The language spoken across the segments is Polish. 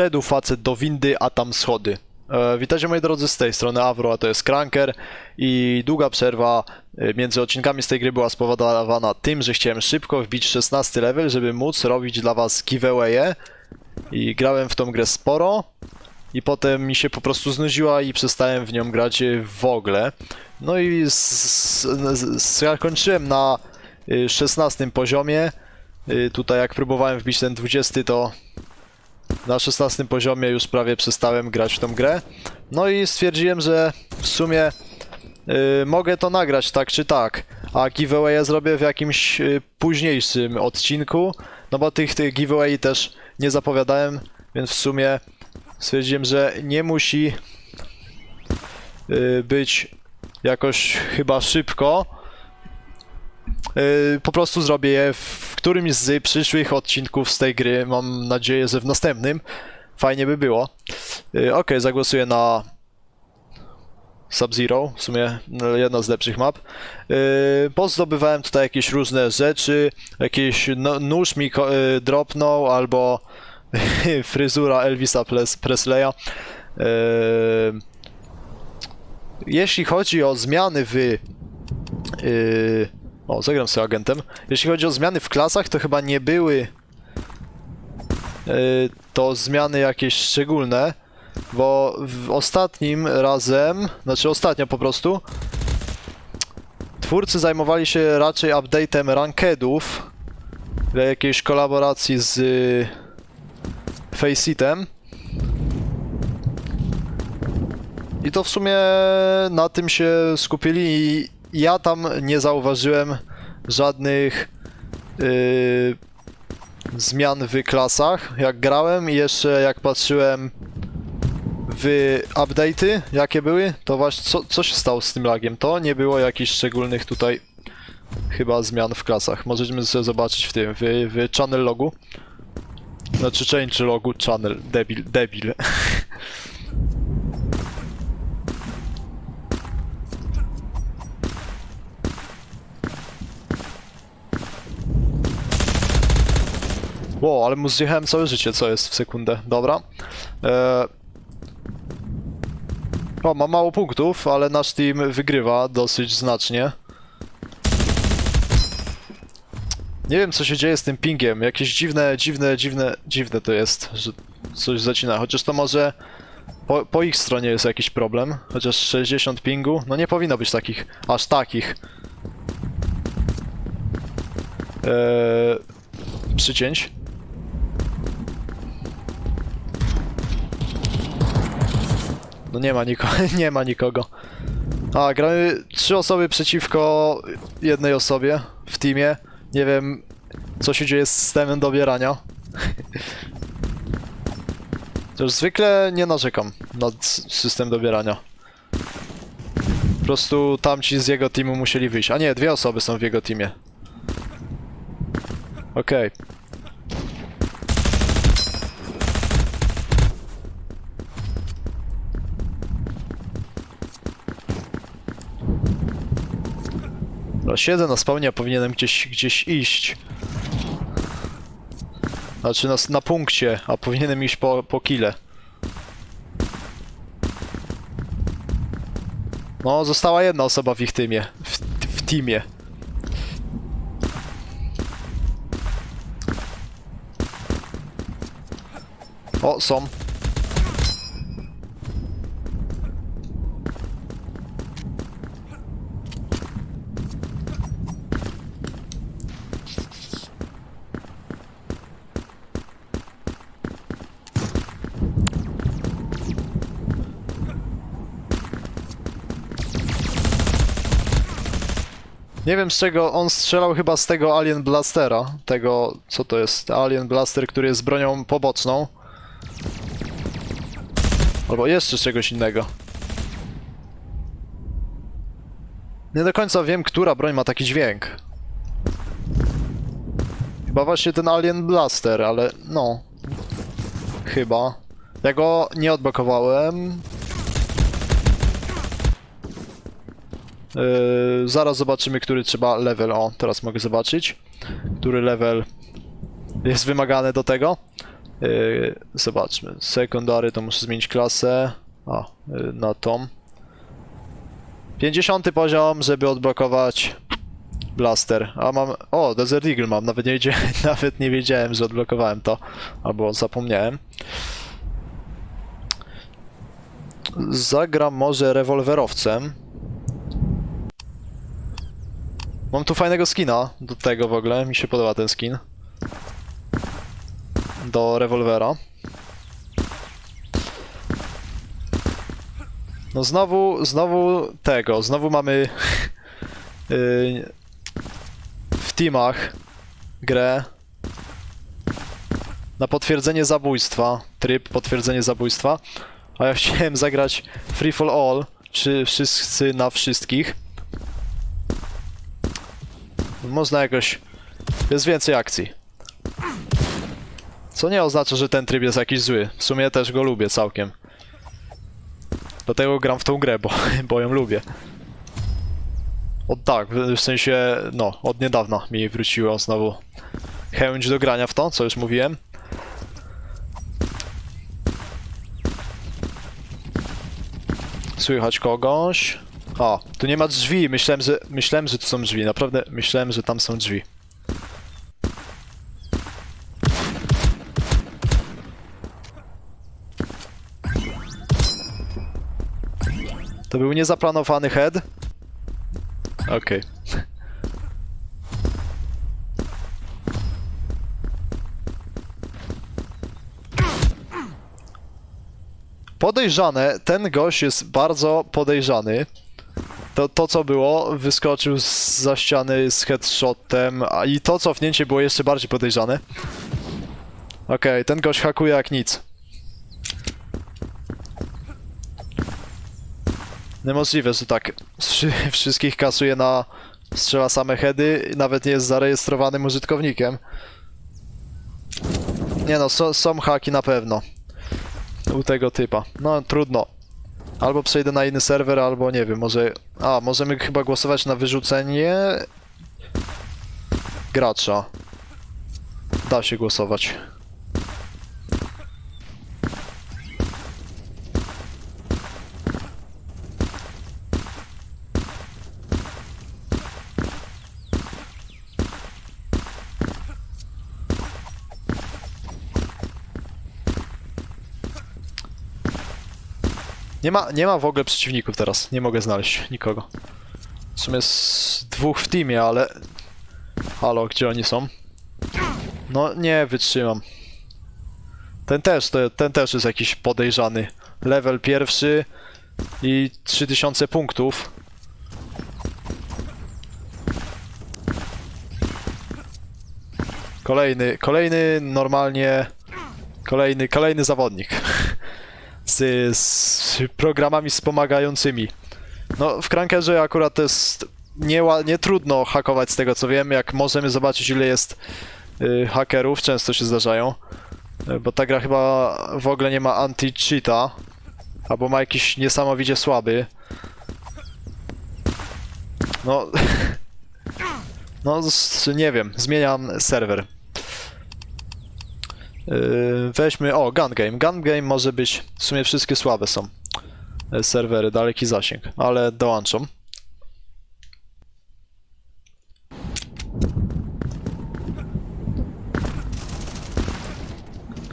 Wszedł facet do windy, a tam schody. E, witajcie moi drodzy z tej strony Avro, a to jest Cranker i długa przerwa e, między odcinkami z tej gry była spowodowana tym, że chciałem szybko wbić 16 level, żeby móc robić dla was giveawaye i grałem w tą grę sporo i potem mi się po prostu znudziła i przestałem w nią grać e, w ogóle. No i zakończyłem na y, 16 poziomie. Y, Tutaj jak próbowałem wbić ten 20 to na 16 poziomie już prawie przestałem grać w tą grę. No i stwierdziłem, że w sumie y, mogę to nagrać tak czy tak, a giveaway zrobię w jakimś y, późniejszym odcinku, no bo tych, tych giveaway też nie zapowiadałem, więc w sumie stwierdziłem, że nie musi y, być jakoś chyba szybko. Y, po prostu zrobię je w którymś z przyszłych odcinków z tej gry. Mam nadzieję, że w następnym. Fajnie by było. Y, Ok, zagłosuję na Sub-Zero, w sumie no, jedna z lepszych map. Yy, pozdobywałem tutaj jakieś różne rzeczy, jakiś no, nóż mi y, dropnął, albo fryzura Elvisa Presleya. Yy, jeśli chodzi o zmiany w... Yy, o, zagram sobie agentem. Jeśli chodzi o zmiany w klasach, to chyba nie były yy, to zmiany jakieś szczególne, bo w ostatnim razem, znaczy ostatnio po prostu, twórcy zajmowali się raczej update'em rankedów dla jakiejś kolaboracji z y, Faceitem. I to w sumie na tym się skupili i ja tam nie zauważyłem żadnych y, zmian w klasach, jak grałem i jeszcze jak patrzyłem w update'y, jakie były, to właśnie co, co się stało z tym lagiem? To nie było jakichś szczególnych tutaj chyba zmian w klasach. Możemy sobie zobaczyć w tym, w, w channel logu. Znaczy change logu, channel, debil, debil. Wow, ale mu zjechałem całe życie, co jest w sekundę. Dobra. Eee... O, ma mało punktów, ale nasz team wygrywa dosyć znacznie. Nie wiem, co się dzieje z tym pingiem. Jakieś dziwne, dziwne, dziwne, dziwne to jest, że coś zacina. Chociaż to może po, po ich stronie jest jakiś problem. Chociaż 60 pingu, no nie powinno być takich, aż takich. Eee, przycięć. No nie ma nikogo, nie ma nikogo. A, gramy trzy osoby przeciwko jednej osobie w teamie. Nie wiem, co się dzieje z systemem dobierania. Też zwykle nie narzekam na system dobierania. Po prostu tamci z jego teamu musieli wyjść. A nie, dwie osoby są w jego teamie. Okej. No, siedzę na spawnie, powinienem gdzieś, gdzieś iść. Znaczy na, na punkcie, a powinienem iść po, po kile. No, została jedna osoba w ich teamie. W, w teamie. O, są. Nie wiem z czego on strzelał chyba z tego Alien Blastera. Tego, co to jest? Alien Blaster, który jest bronią poboczną. Albo jeszcze z czegoś innego. Nie do końca wiem, która broń ma taki dźwięk. Chyba właśnie ten Alien Blaster, ale no. Chyba. Ja go nie odblokowałem. Yy, zaraz zobaczymy, który trzeba level. O, teraz mogę zobaczyć, który level jest wymagany do tego. Yy, zobaczmy. Sekundary to muszę zmienić klasę. A, yy, na tą. 50 poziom, żeby odblokować blaster. A mam. O, Desert Eagle mam. Nawet nie, wiedziałem, nawet nie wiedziałem, że odblokowałem to. Albo zapomniałem. Zagram może rewolwerowcem. Mam tu fajnego skina do tego w ogóle. Mi się podoba ten skin. Do rewolwera. No znowu, znowu tego, znowu mamy yy, w teamach grę na potwierdzenie zabójstwa, tryb potwierdzenie zabójstwa, a ja chciałem zagrać Free for All, czy wszyscy na wszystkich. Można jakoś, jest więcej akcji. Co nie oznacza, że ten tryb jest jakiś zły. W sumie też go lubię całkiem. Dlatego gram w tą grę, bo, bo ją lubię. Od tak, w, sensie, no, od niedawna mi wróciło znowu chęć do grania w to, co już mówiłem. Słychać kogoś. O, tu nie ma drzwi. Myślałem, że, myślałem, że tu są drzwi. Naprawdę myślałem, że tam są drzwi. To był niezaplanowany head. Okej. Podejrzane, ten gość jest bardzo podejrzany. To, to co było, wyskoczył z- za ściany z headshotem, a i to cofnięcie było jeszcze bardziej podejrzane. Okej, ten gość hakuje jak nic. Niemożliwe, że tak wszy- wszystkich kasuje na strzela same heady, nawet nie jest zarejestrowanym użytkownikiem. Nie no, so, są haki na pewno. U tego typa. No trudno. Albo przejdę na inny serwer, albo nie wiem, może... A, możemy chyba głosować na wyrzucenie... Gracza. Da się głosować. Nie ma, nie ma w ogóle przeciwników teraz. Nie mogę znaleźć nikogo. W sumie dwóch w teamie, ale... Halo, gdzie oni są? No nie wytrzymam. Ten też, ten też jest jakiś podejrzany. Level pierwszy i 3000 punktów. Kolejny, kolejny normalnie... Kolejny, kolejny zawodnik. Z, programami wspomagającymi. No, w Crankerze akurat to jest nie, nie trudno hakować z tego co wiem, jak możemy zobaczyć ile jest y, hakerów, często się zdarzają. Y, Bo ta gra chyba w ogóle nie ma anti-cheata, albo ma jakiś niesamowicie słaby. No, no nie wiem, zmieniam serwer. Yy, weźmy, o, Gun Game. Gun Game może być, w sumie wszystkie słabe są yy, serwery, daleki zasięg, ale dołączą.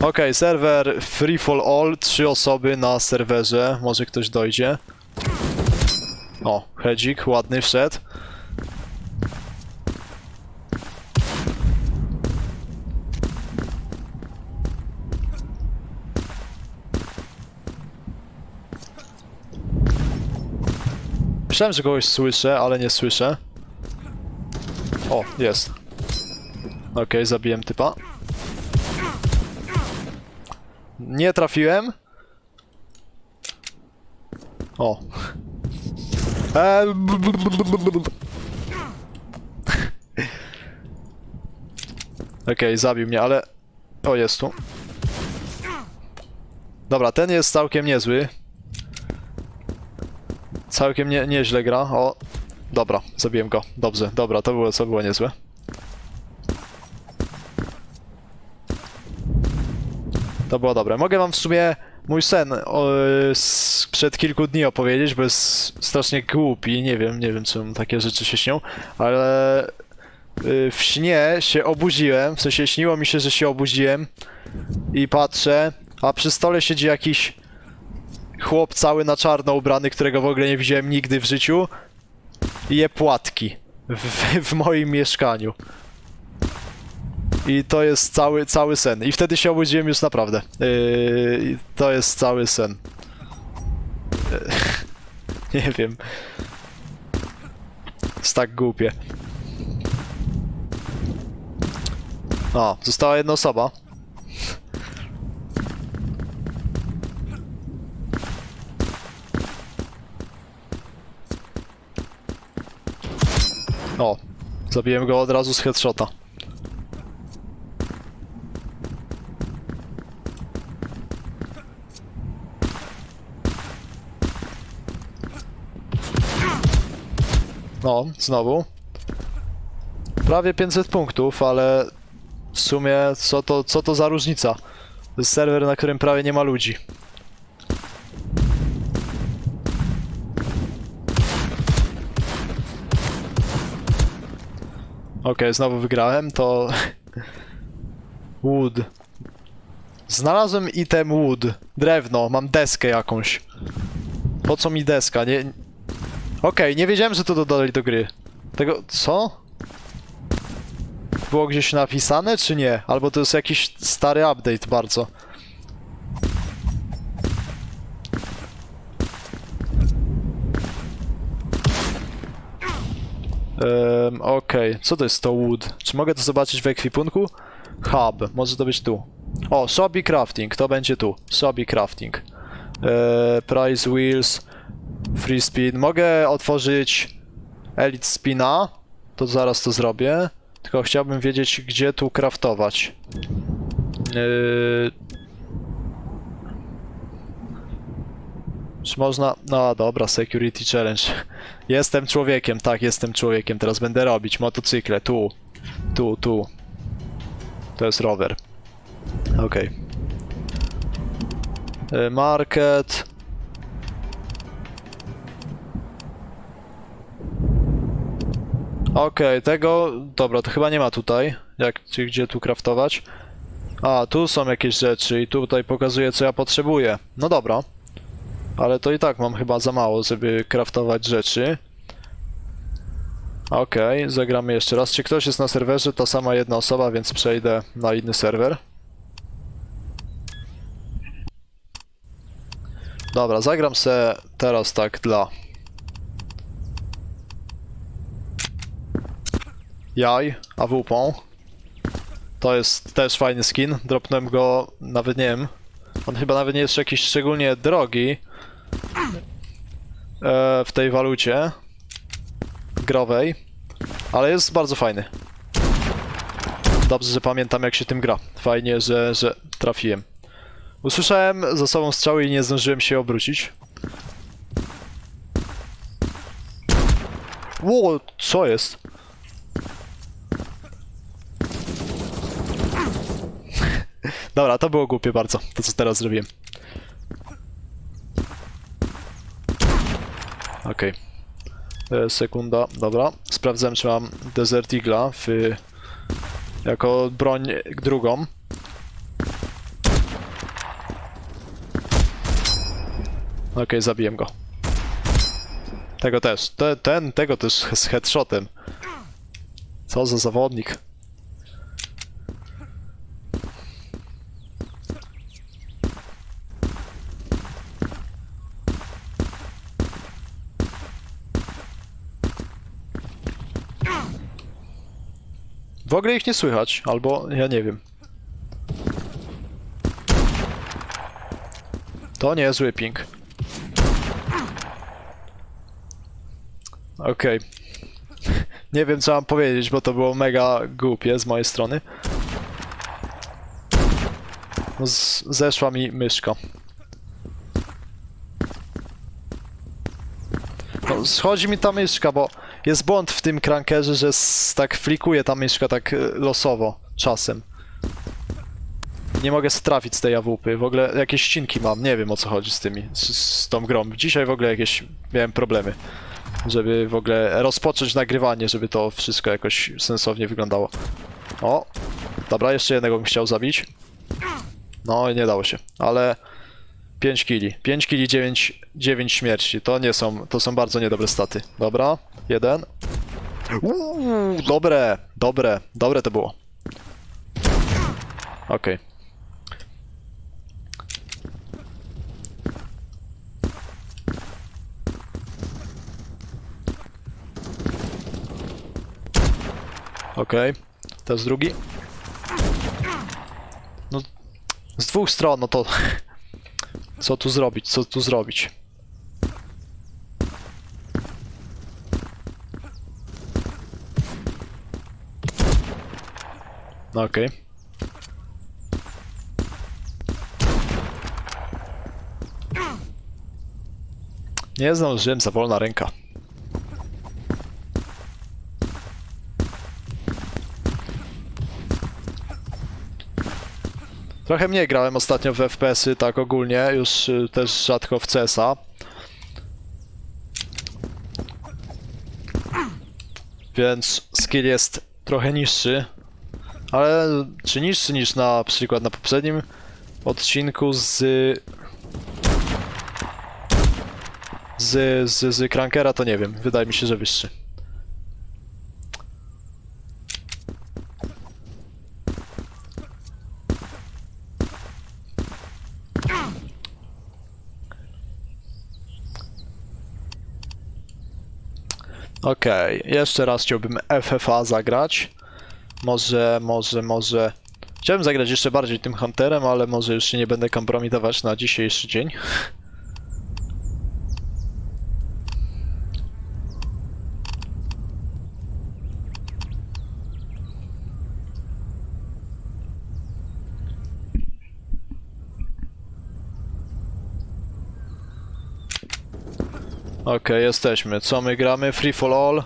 Okej, serwer Free for All, trzy osoby na serwerze, może ktoś dojdzie. O, hedzik, ładny wszedł. Myślałem, że kogoś słyszę, ale nie słyszę. O, jest. Okej, zabiłem typa. Nie trafiłem. O. B- Okej, zabił mnie, ale... O, jest tu. Dobra, ten jest całkiem niezły. Całkiem nie, nieźle gra. O, dobra, zabiłem go. Dobrze, dobra, to było, co było niezłe. To było dobre. Mogę wam w sumie mój sen o, z, przed kilku dni opowiedzieć, bo jest strasznie głupi. Nie wiem, nie wiem, czemu takie rzeczy się śnią, ale y, w śnie się obudziłem, w sensie śniło mi się, że się obudziłem i patrzę, a przy stole siedzi jakiś chłop cały na czarno ubrany, którego w ogóle nie widziałem nigdy w życiu je płatki w, w, moim mieszkaniu. I to jest cały, cały sen. I wtedy się obudziłem już naprawdę. Yy, to jest cały sen. Yy, nie wiem. Jest tak głupie. O, została jedna osoba. O, zabiłem go od razu z headshota. No, znowu. Prawie 500 punktów, ale w sumie co to, co to za różnica? To jest serwer, na którym prawie nie ma ludzi. Okej, znowu wygrałem, to... Wood. Znalazłem item wood. Drewno, mam deskę jakąś. Po co mi deska? Nie... Okej, nie wiedziałem, że to dodali do gry. Tego... co? Było gdzieś napisane, czy nie? Albo to jest jakiś stary update bardzo. Um, Okej, co to jest to wood? Czy mogę to zobaczyć w ekwipunku? Hub, może to być tu. O, Sobi Crafting, to będzie tu. Sobi Crafting. Eee, price Wheels, Free Speed. Mogę otworzyć Elite Spina, to zaraz to zrobię. Tylko chciałbym wiedzieć, gdzie tu craftować. Eee... Czy można... No dobra, Security Challenge. Jestem człowiekiem, tak, jestem człowiekiem. Teraz będę robić motocykle. Tu, tu, tu. To jest rower. Okej. E, Market. Okej, tego... Dobra, to chyba nie ma tutaj. Jak, gdzie tu craftować? A, tu są jakieś rzeczy i tutaj pokazuje, co ja potrzebuję. No dobra. Ale to i tak mam chyba za mało, żeby craftować rzeczy. Okej, zagramy jeszcze raz. Czy ktoś jest na serwerze? Ta sama jedna osoba, więc przejdę na inny serwer. Dobra, zagram se teraz tak dla jaj, AWP. To jest też fajny skin. Dropnąłem go, nawet nie wiem. On chyba nawet nie jest jakiś szczególnie drogi e, w tej walucie growej, ale jest bardzo fajny. Dobrze, że pamiętam jak się tym gra. Fajnie, że, że trafiłem. Usłyszałem za sobą strzały i nie zdążyłem się obrócić. Ło, co jest? Dobra, to było głupie bardzo, to co teraz zrobiłem. Okej. E, Sekunda, dobra. Sprawdzam, czy mam Desert Eagle'a w... jako broń drugą. Okej, zabiłem go. Tego też. Te, ten, tego też z headshotem. Co za zawodnik. W ogóle ich nie słychać, albo ja nie wiem. To nie zły ping. Okej. Nie wiem co mam powiedzieć, bo to było mega głupie z mojej strony. No z zeszła mi myszka. No, schodzi mi ta myszka, bo jest błąd w tym crankerze, że tak flikuje ta myszka tak y, losowo czasem. nie mogę trafić z tej AWP. W ogóle jakieś ścinki mam, nie wiem o co chodzi z tymi, z, z tą grą. Dzisiaj w ogóle jakieś miałem problemy, żeby w ogóle rozpocząć nagrywanie, żeby to wszystko jakoś sensownie wyglądało. O, dobra, jeszcze jednego bym chciał zabić. No i nie dało się, ale 5 kili. 5 kili, 9, 9 śmierci. To nie są, to są bardzo niedobre staty. Dobra, jeden. Uuu, dobre, dobre, dobre to było. Okej. Okej, to jest drugi. No, z dwóch stron, no to... Co tu zrobić, co tu zrobić? No okej. Nie zdążyłem, za wolna ręka. Trochę mniej grałem ostatnio w FPS-y, tak ogólnie, już y, też rzadko w CS-a. Więc skill jest trochę niższy. Ale czy niższy niż na przykład na poprzednim odcinku z... Z, z, z Krankera to nie wiem, wydaje mi się, że wyższy. Okej, jeszcze raz chciałbym FFA zagrać. Może, może, może... Chciałbym zagrać jeszcze bardziej tym Hunterem, ale może już się nie będę kompromitować na dzisiejszy dzień. Okej, jesteśmy. Co my gramy? Free for all.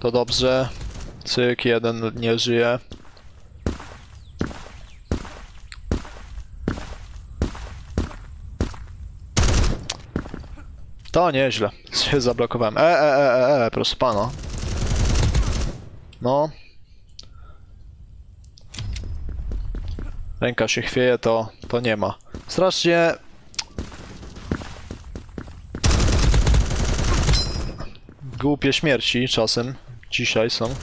To dobrze. Cyk, jeden nie żyje. To nieźle. Się zablokowałem. E, e, e, e, e, proszę pana. No. Ręka się chwieje, to, to nie ma. Strasznie głupie śmierci czasem dzisiaj są.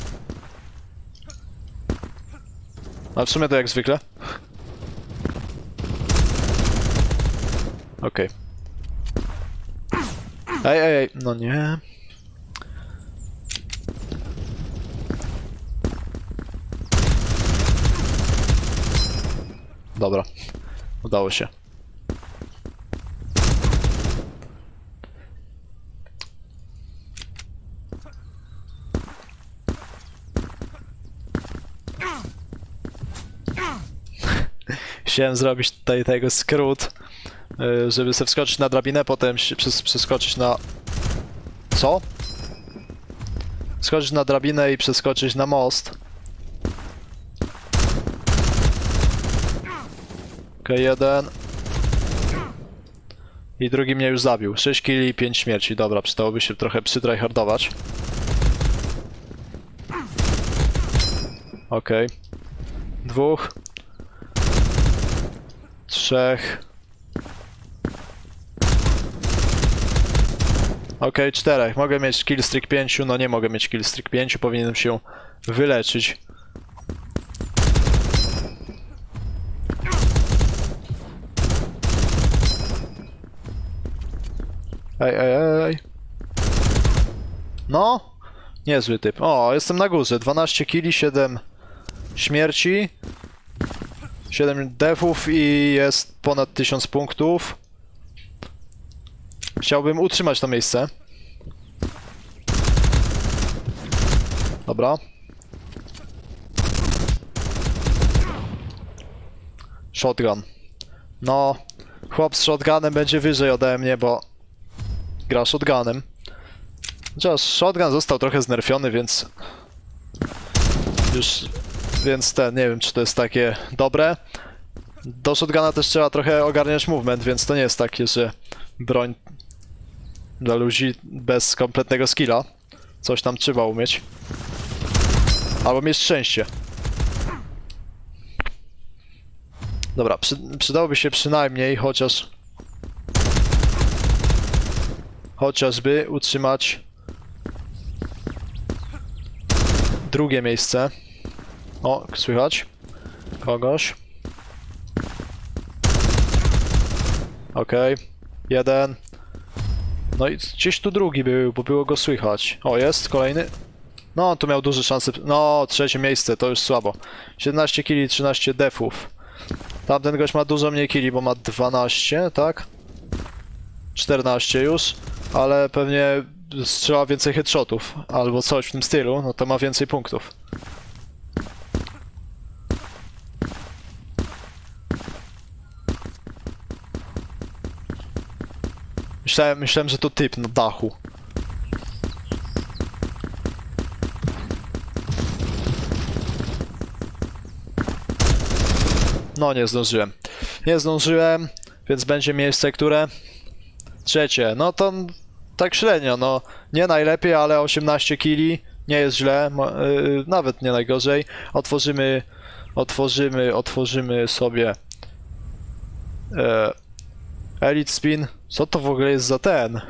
A w sumie to jak zwykle. Okej. Ej, ej, ej, no nie. Dobra, udało się. Chciałem zrobić tutaj tego skrót, y, żeby sobie wskoczyć na drabinę, potem przeskoczyć na... Co? Skoczyć na drabinę i przeskoczyć na most. Okej, jeden. I drugi mnie już zabił. 6 killi i 5 śmierci. Dobra, przydałoby się trochę przytryhardować. Okej. Dwóch. Trzech. Okej, czterech. Mogę mieć killstreak 5, no nie mogę mieć killstreak 5, powinienem się wyleczyć. Ej, ej, ej. No, niezły typ. O, jestem na górze. 12 killi, 7 śmierci. 7 defów i jest ponad 1000 punktów. Chciałbym utrzymać to miejsce. Dobra. Shotgun. No, chłop z shotgunem będzie wyżej ode mnie, bo gra shotgunem. Chociaż shotgun został trochę znerfiony, więc już więc ten, nie wiem czy to jest takie dobre. Do shotguna też trzeba trochę ogarniać movement, więc to nie jest takie, że broń dla ludzi bez kompletnego skilla. Coś tam trzeba umieć. Albo mieć szczęście. Dobra, przy, przydałoby się przynajmniej chociaż... Chociażby utrzymać drugie miejsce. O, słychać? Kogoś. Okej, jeden. No i gdzieś tu drugi był, bo było go słychać. O, jest kolejny. No, tu miał duże szanse. No, trzecie miejsce, to już słabo. 17 kili, 13 defów. Tamten gość ma dużo mniej kili, bo ma 12, tak? 14 już, ale pewnie strzela więcej headshotów, albo coś w tym stylu, no to ma więcej punktów. Myślałem, myślałem, że to typ na dachu. No, nie zdążyłem. Nie zdążyłem, więc będzie miejsce, które? Trzecie. No to tak średnio, no. Nie najlepiej, ale 18 kili. Nie jest źle, yy, nawet nie najgorzej. Otworzymy, otworzymy, otworzymy sobie e, Elite Spin. Co to w ogóle jest za ten?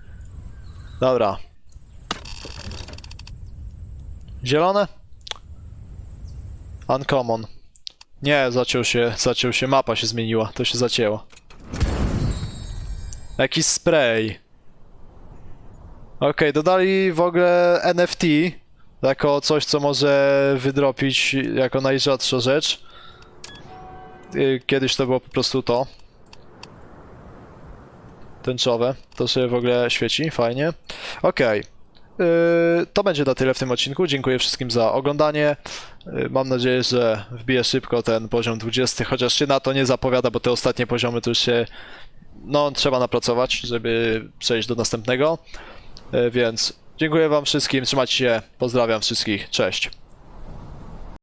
Dobra. Zielone? Uncommon. Nie, zaciął się, zaciął się, mapa się zmieniła, to się zacięło. Jakiś spray. Okej, dodali w ogóle NFT jako coś, co może wydropić jako najrzadsza rzecz. Y, Kiedyś to było po prostu to. Tęczowe. To się w ogóle świeci, fajnie. Okej. Yy, to będzie na tyle w tym odcinku. Dziękuję wszystkim za oglądanie. Yy, Mam nadzieję, że wbiję szybko ten poziom 20, chociaż się na to nie zapowiada, bo te ostatnie poziomy już się no, trzeba napracować, żeby przejść do następnego. Yy, Więc dziękuję Wam wszystkim, trzymajcie się, pozdrawiam wszystkich, cześć.